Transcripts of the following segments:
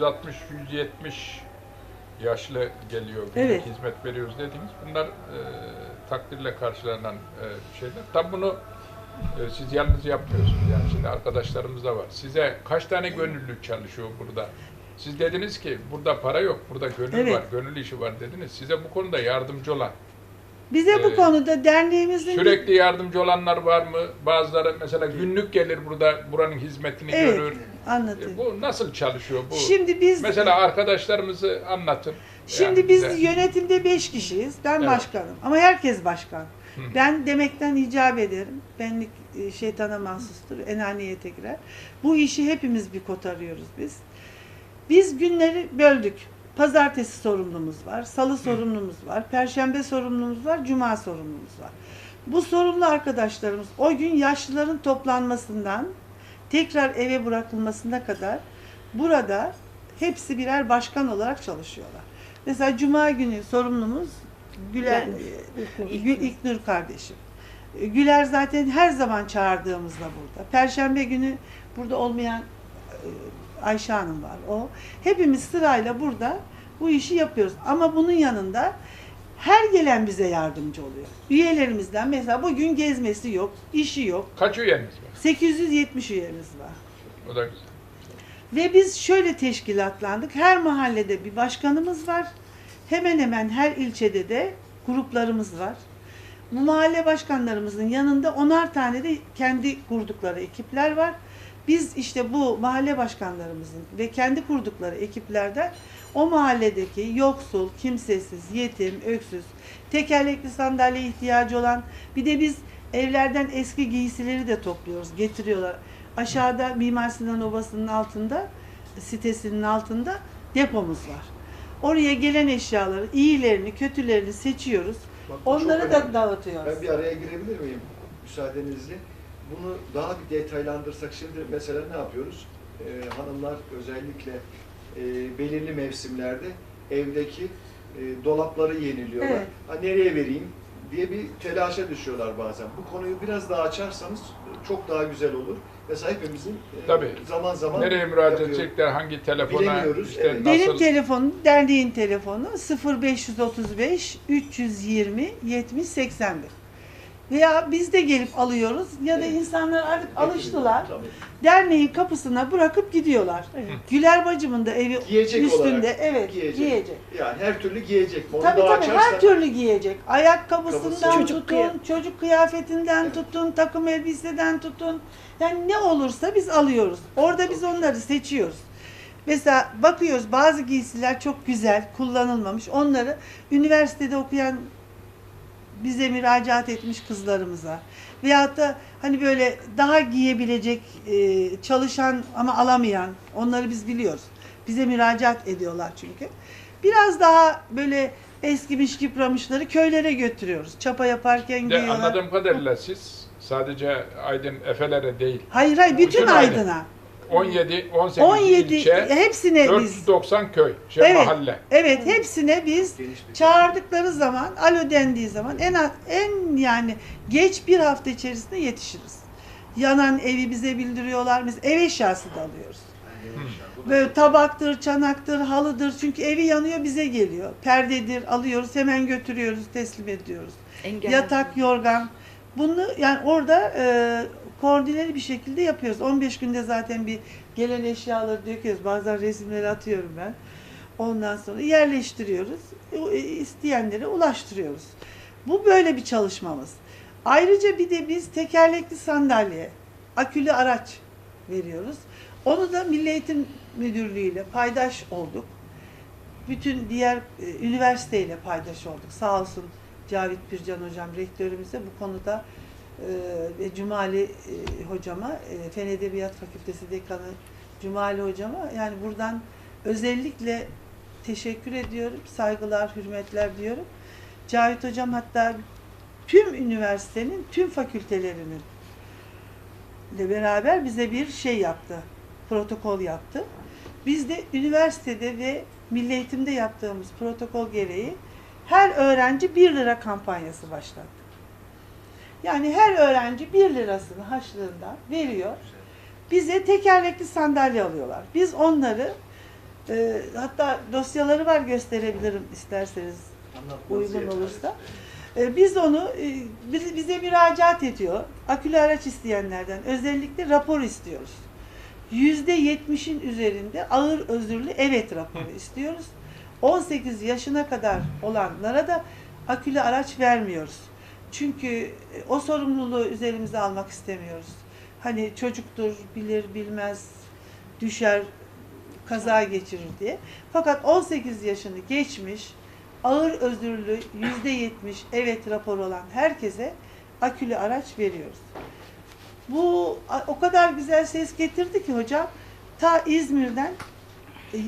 160-170 yaşlı geliyor, günlük Evet. hizmet veriyoruz dediğimiz bunlar e, takdirle karşılanan e, şeyler. Tabi bunu e, siz yalnız yapmıyorsunuz yani şimdi arkadaşlarımız da var. Size kaç tane gönüllü çalışıyor burada? Siz dediniz ki burada para yok, burada gönül Evet. var, gönül işi var dediniz. Size bu konuda yardımcı olan, Bize bu Ee, konuda derneğimizin sürekli yardımcı olanlar var mı? Bazıları mesela günlük gelir burada, buranın hizmetini Evet. görür. anlatayım. E, bu nasıl çalışıyor bu? Şimdi biz Mesela arkadaşlarımızı anlatın. Şimdi Yani biz bize. yönetimde beş kişiyiz. Ben Evet. başkanım. Ama herkes başkan. Hı. Ben demekten icap ederim. Benlik e, şeytana mahsustur. Enaniyete girer. Bu işi hepimiz bir kotarıyoruz biz. Biz günleri böldük. Pazartesi sorumlumuz var, salı sorumlumuz var, perşembe sorumlumuz var, cuma sorumlumuz var. Bu sorumlu arkadaşlarımız o gün yaşlıların toplanmasından tekrar eve bırakılmasına kadar burada hepsi birer başkan olarak çalışıyorlar. Mesela cuma günü sorumlumuz Güler e, Gül İlknur kardeşim. E, Güler zaten her zaman çağırdığımızda burada. Perşembe günü burada olmayan e, Ayşe Hanım var. O hepimiz sırayla burada bu işi yapıyoruz. Ama bunun yanında her gelen bize yardımcı oluyor. Üyelerimizden mesela bugün gezmesi yok, işi yok. Kaç üyeniz var? 870 üyemiz var. O da güzel. Ve biz şöyle teşkilatlandık. Her mahallede bir başkanımız var. Hemen hemen her ilçede de gruplarımız var. Bu mahalle başkanlarımızın yanında onar tane de kendi kurdukları ekipler var. Biz işte bu mahalle başkanlarımızın ve kendi kurdukları ekiplerden o mahalledeki yoksul, kimsesiz, yetim, öksüz, tekerlekli sandalye ihtiyacı olan bir de biz evlerden eski giysileri de topluyoruz, getiriyorlar. Aşağıda Mimar Sinan Obası'nın altında, sitesinin altında depomuz var. Oraya gelen eşyaları, iyilerini, kötülerini seçiyoruz. Bak, Onları da önemli. dağıtıyoruz. Ben bir araya girebilir miyim müsaadenizle? Bunu daha bir detaylandırsak şimdi mesela ne yapıyoruz? Ee, hanımlar özellikle e, belirli mevsimlerde evdeki e, dolapları yeniliyorlar. Evet. Ha, nereye vereyim diye bir telaşa düşüyorlar bazen. Bu konuyu biraz daha açarsanız çok daha güzel olur. Mesela hepimizin e, Tabii. zaman zaman Nereye müracaat yapıyor. edecekler, hangi telefona, Bilemiyoruz, işte evet. nasıl... Benim telefonum, derneğin telefonu 0535 320 70 81. Veya biz de gelip alıyoruz ya da insanlar artık alıştılar. Derneğin kapısına bırakıp gidiyorlar. Evet. Güler bacımın da evi Giyecek üstünde. olarak evet, giyecek. giyecek. Yani her türlü giyecek. Onu Tabii tabii açarsan- her türlü giyecek. Ayakkabısından. Çocuk tutun, kıyafet. çocuk kıyafetinden tutun, takım elbiseden tutun. Yani ne olursa biz alıyoruz. Orada biz onları seçiyoruz. Mesela bakıyoruz bazı giysiler çok güzel, kullanılmamış. Onları üniversitede okuyan bize müracaat etmiş kızlarımıza veyahut da hani böyle daha giyebilecek e, çalışan ama alamayan onları biz biliyoruz. Bize müracaat ediyorlar çünkü. Biraz daha böyle eskimiş yıpramışları köylere götürüyoruz. Çapa yaparken De, giyiyorlar. anladığım kadarıyla siz sadece Aydın Efelere değil, Hayır hayır bütün Bütün Aydın. Aydın'a. 17, 18 17 ilçe, hepsine biz 490 köy, şey Evet. mahalle. evet hepsine biz çağırdıkları zaman alo dendiği zaman en en yani geç bir hafta içerisinde yetişiriz. Yanan evi bize bildiriyorlar. Biz ev eşyası da alıyoruz. Böyle tabaktır, çanaktır, halıdır. Çünkü evi yanıyor bize geliyor. Perdedir alıyoruz hemen götürüyoruz teslim ediyoruz. Engel. Yatak, yorgan. Bunu yani orada e, koordineli bir şekilde yapıyoruz. 15 günde zaten bir gelen eşyaları döküyoruz. Bazen resimleri atıyorum ben. Ondan sonra yerleştiriyoruz. E, isteyenlere ulaştırıyoruz. Bu böyle bir çalışmamız. Ayrıca bir de biz tekerlekli sandalye, akülü araç veriyoruz. Onu da Milli Eğitim Müdürlüğü ile paydaş olduk. Bütün diğer e, üniversiteyle paydaş olduk. Sağ olsun Cavit Bircan hocam rektörümüze bu konuda ve Cumali e, hocama, e, Fen Edebiyat Fakültesi dekanı Cumali hocama yani buradan özellikle teşekkür ediyorum. Saygılar, hürmetler diyorum. Cavit hocam hatta tüm üniversitenin tüm fakültelerinin ile beraber bize bir şey yaptı. Protokol yaptı. Biz de üniversitede ve milli eğitimde yaptığımız protokol gereği her öğrenci 1 lira kampanyası başlattık. Yani her öğrenci 1 lirasını haçlığından veriyor. Bize tekerlekli sandalye alıyorlar. Biz onları Ee, hatta dosyaları var gösterebilirim isterseniz uygun olursa. Ee, Biz onu e, bize, bize müracaat ediyor. Akülü araç isteyenlerden özellikle rapor istiyoruz. Yüzde yetmişin üzerinde ağır özürlü evet raporu istiyoruz. 18 yaşına kadar olanlara da akülü araç vermiyoruz. Çünkü e, o sorumluluğu üzerimize almak istemiyoruz. Hani çocuktur, bilir bilmez, düşer, kaza geçirir diye. Fakat 18 yaşını geçmiş, ağır özürlü %70 evet raporu olan herkese akülü araç veriyoruz. Bu o kadar güzel ses getirdi ki hocam. Ta İzmir'den e,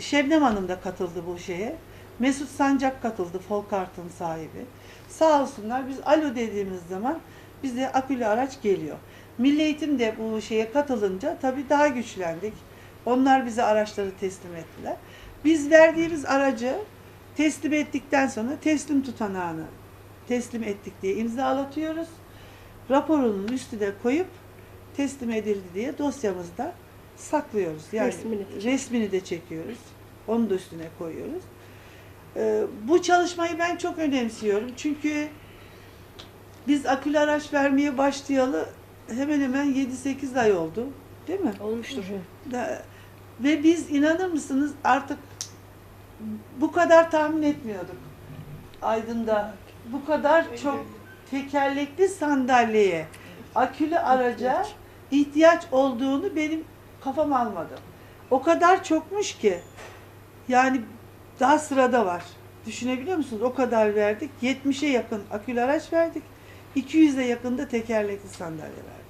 Şebnem Hanım da katıldı bu şeye. Mesut Sancak katıldı Folkart'ın sahibi. Sağ olsunlar biz alo dediğimiz zaman bize akülü araç geliyor. Milli Eğitim de bu şeye katılınca tabii daha güçlendik. Onlar bize araçları teslim ettiler. Biz verdiğimiz aracı teslim ettikten sonra teslim tutanağını teslim ettik diye imzalatıyoruz. Raporunun üstüne koyup teslim edildi diye dosyamızda saklıyoruz. Yani Resmini de resmini de çekiyoruz. Onu da üstüne koyuyoruz. Ee, bu çalışmayı ben çok önemsiyorum. Çünkü biz akülü araç vermeye başlayalı hemen hemen 7-8 ay oldu. Değil mi? Olmuştur. Da- ve biz inanır mısınız artık bu kadar tahmin etmiyorduk. Aydın'da bu kadar çok tekerlekli sandalyeye, akülü araca ihtiyaç olduğunu benim kafam almadı. O kadar çokmuş ki yani daha sırada var. Düşünebiliyor musunuz? O kadar verdik. 70'e yakın akülü araç verdik. 200'e yakın da tekerlekli sandalye verdik.